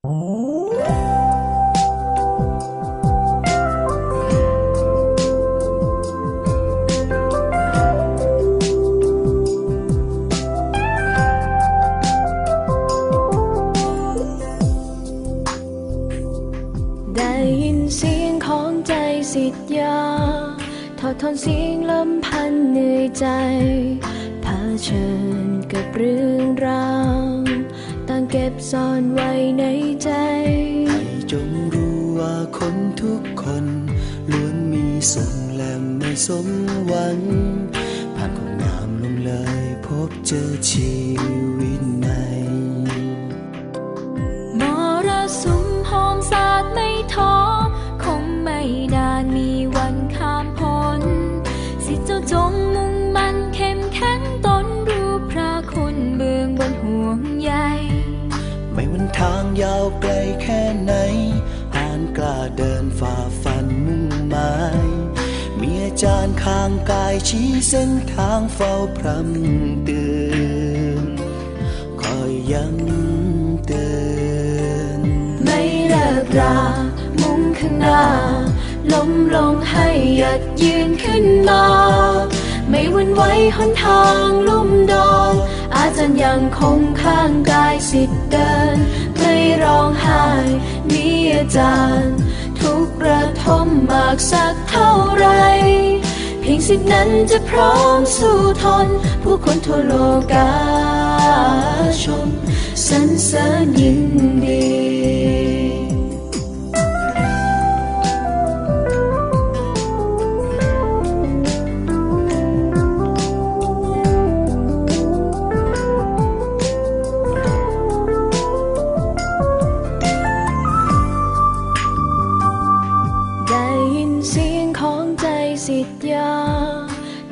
ได้ยินเสียงของใจสิทธยา ถอดถอนเสียงลำพันเหนื่อยใจเผชิญกับเรื่องราว ซ่อนไว้ในใจ ให้จงรู้ว่าคนทุกคนล้วนมีสุขและไม่สมหวังผ่านความงามลงเลยพบเจอชีวิตใหม่มรสุม ทางยาวไกลแค่ไหนหานกล้าเดินฝ่าฟันมุ่งหมายมีอาจารย์ข้างกายชี้เส้นทางเฝ้าพรำเตือนคอยย้ำเตือนไม่เลิกรามุ่งข้างหน้าล้มลงให้หยัดยืนขึ้นมา ไม่หวันไหวหนทางลุ่มดอนอาจารย์ยังคงข้างกายสิทธิ์เดิน ไม่ร้องไห้มีอาจารย์ ทุกระทมมากสักเท่าไร เพียงสิทธินั้นจะพร้อมสู้ทน ผู้คนทั่วโลกาชมสรรเสริญยินดี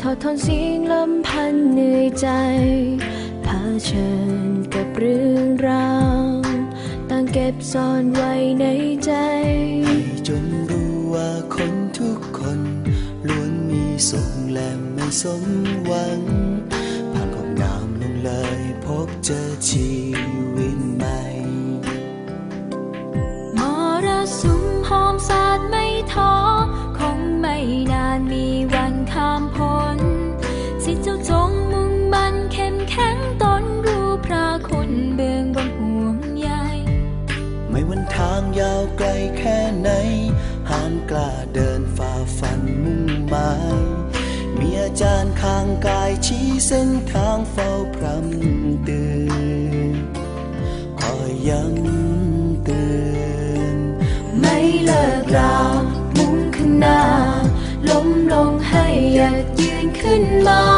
ถอดถอนเสียงลำพันเหนื่อยใจเผชิญกับเรื่องราวต่างเก็บซ่อนไว้ในใจให้จงรู้ว่าคนทุกคนล้วนมีสุขและไม่สมหวังผ่านความงามลงเลยพบเจอชี สิเจ้าจงมุ่งมันเข้มแข็งตนรู้พระคุณเบื้องบนห่วงใยไม่วันทางยาวไกลแค่ไหนหานกล้าเดินฝ่าฟันมุ่งหมายมีอาจารย์ข้างกายชี้เส้นทางเฝ้าพรำเตือนคอยย้ำเตือนไม่เลิกรามุ่งข้างหน้าล้มลงให้หยัดยืนขึ้นมาไม่ห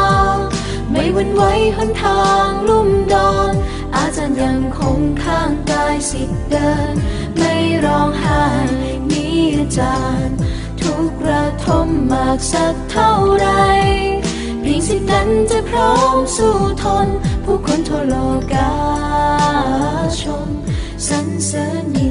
วันไหวหนทางลุ่มดอน อาจารย์ยังคงข้างกายสิทธิ์เดิน ไม่ร้องไห้มีอาจารย์ ทุกระทมมากสักเท่าไรเพียงสิทธิ์นั้นจะพร้อมสู้ทน ผู้คนทั่วโลกาชมสรรเสริญยิน